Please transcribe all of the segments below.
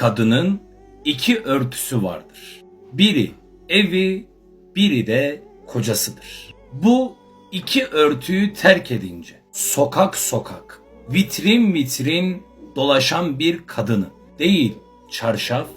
kadının iki örtüsü vardır. Biri evi, biri de kocasıdır. Bu iki örtüyü terk edince sokak sokak, vitrin vitrin dolaşan bir kadını değil çarşaf,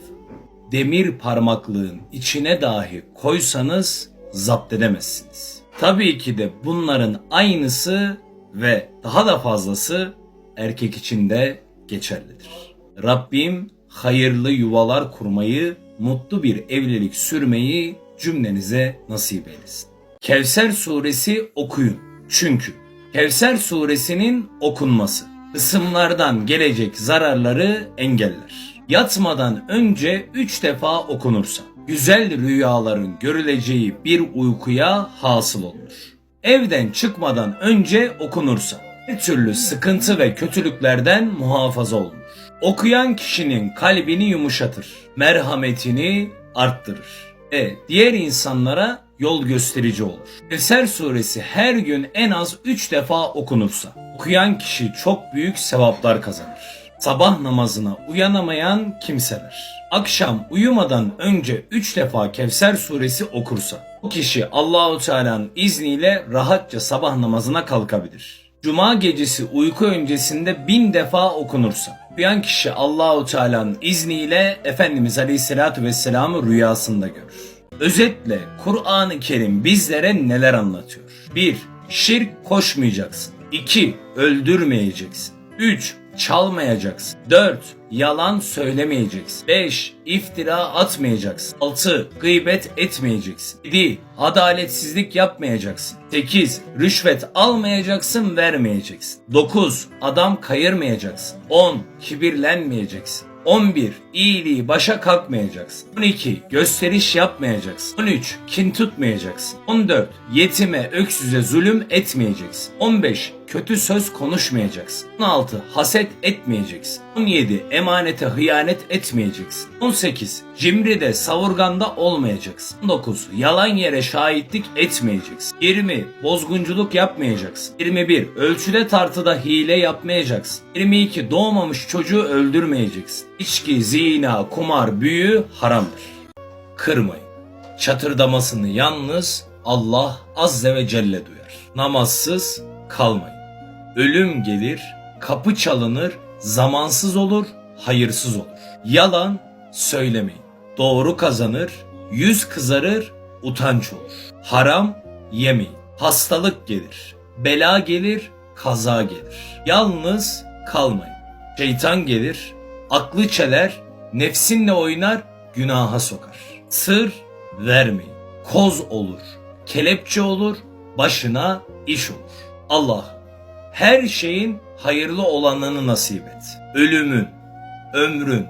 demir parmaklığın içine dahi koysanız zapt edemezsiniz. Tabii ki de bunların aynısı ve daha da fazlası erkek için de geçerlidir. Rabbim hayırlı yuvalar kurmayı, mutlu bir evlilik sürmeyi cümlenize nasip eylesin. Kevser suresi okuyun. Çünkü Kevser suresinin okunması ısımlardan gelecek zararları engeller. Yatmadan önce üç defa okunursa güzel rüyaların görüleceği bir uykuya hasıl olunur. Evden çıkmadan önce okunursa her türlü sıkıntı ve kötülüklerden muhafaza olunur. Okuyan kişinin kalbini yumuşatır, merhametini arttırır ve diğer insanlara yol gösterici olur. Eser suresi her gün en az 3 defa okunursa okuyan kişi çok büyük sevaplar kazanır. Sabah namazına uyanamayan kimseler akşam uyumadan önce 3 defa Kevser suresi okursa o kişi Allahu Teala'nın izniyle rahatça sabah namazına kalkabilir. Cuma gecesi uyku öncesinde bin defa okunursa uyan kişi Allahu Teala'nın izniyle Efendimiz Aleyhisselatü Vesselam'ı rüyasında görür. Özetle Kur'an-ı Kerim bizlere neler anlatıyor? 1. Şirk koşmayacaksın. 2. Öldürmeyeceksin. 3. Çalmayacaksın. 4. Yalan söylemeyeceksin. 5. iftira atmayacaksın. 6. Gıybet etmeyeceksin. 7. Adaletsizlik yapmayacaksın. 8. Rüşvet almayacaksın, vermeyeceksin. 9. Adam kayırmayacaksın. 10. Kibirlenmeyeceksin. 11. İyiliği başa kalkmayacaksın. 12. Gösteriş yapmayacaksın. 13. Kin tutmayacaksın. 14. Yetime, öksüze zulüm etmeyeceksin. 15. Kötü söz konuşmayacaksın. 16. Haset etmeyeceksin. 17. Emanete hıyanet etmeyeceksin. 18. Cimride, savurganda olmayacaksın. 19. Yalan yere şahitlik etmeyeceksin. 20. Bozgunculuk yapmayacaksın. 21. Ölçüde tartıda hile yapmayacaksın. 22. Doğmamış çocuğu öldürmeyeceksin. İçki, zina, kumar, büyü haramdır. Kırmayın. Çatırdamasını yalnız Allah Azze ve Celle duyar. Namazsız kalmayın. Ölüm gelir, kapı çalınır, zamansız olur, hayırsız olur. Yalan söylemeyin. Doğru kazanır, yüz kızarır, utanç olur. Haram yemeyin. Hastalık gelir, bela gelir, kaza gelir. Yalnız kalmayın. Şeytan gelir, aklı çeler, nefsinle oynar, günaha sokar. Sır vermeyin. Koz olur, kelepçe olur, başına iş olur. Allah her şeyin hayırlı olanını nasip et. Ölümün, ömrün,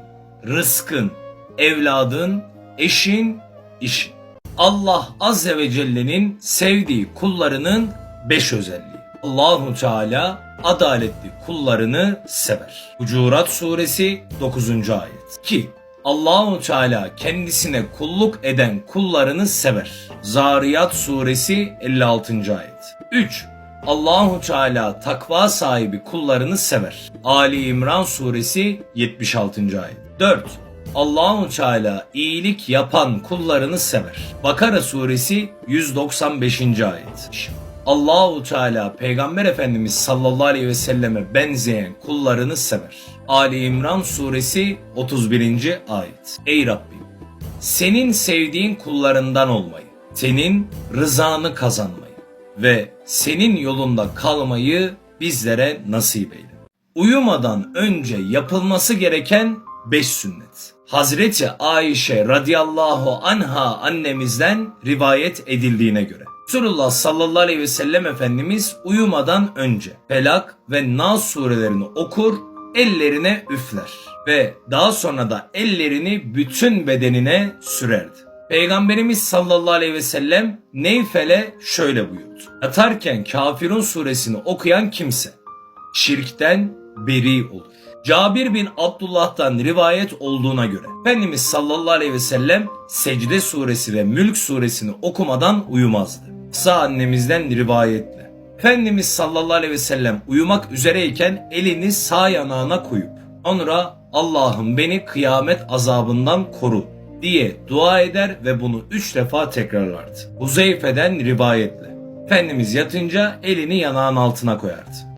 rızkın, evladın, eşin, işin. Allah Azze ve Celle'nin sevdiği kullarının beş özelliği. Allahu Teala adaletli kullarını sever. Hucurat suresi 9. ayet. Ki Allahu Teala kendisine kulluk eden kullarını sever. Zariyat suresi 56. ayet. 3. Allahu Teala takva sahibi kullarını sever. Ali İmran suresi 76. ayet. 4. Allahu Teala iyilik yapan kullarını sever. Bakara suresi 195. ayet. Allahu Teala Peygamber Efendimiz sallallahu aleyhi ve selleme benzeyen kullarını sever. Ali İmran suresi 31. ayet. Ey Rabbim senin sevdiğin kullarından olmayı, senin rızanı kazanmayı ve senin yolunda kalmayı bizlere nasip eyle. Uyumadan önce yapılması gereken 5 sünnet. Hazreti Ayşe radıyallahu anha annemizden rivayet edildiğine göre. Resulullah sallallahu aleyhi ve sellem Efendimiz uyumadan önce Felak ve Nas surelerini okur, ellerine üfler ve daha sonra da ellerini bütün bedenine sürerdi. Peygamberimiz sallallahu aleyhi ve sellem Neyfel'e şöyle buyurdu. Yatarken Kafirun suresini okuyan kimse şirkten beri olur. Cabir bin Abdullah'tan rivayet olduğuna göre Efendimiz sallallahu aleyhi ve sellem Secde suresi ve Mülk suresini okumadan uyumazdı. Kısa annemizden rivayetle. Efendimiz sallallahu aleyhi ve sellem uyumak üzereyken elini sağ yanağına koyup sonra Allah'ım beni kıyamet azabından koru diye dua eder ve bunu üç defa tekrarlardı. Huzeyfe'den rivayetle. Efendimiz yatınca elini yanağın altına koyardı.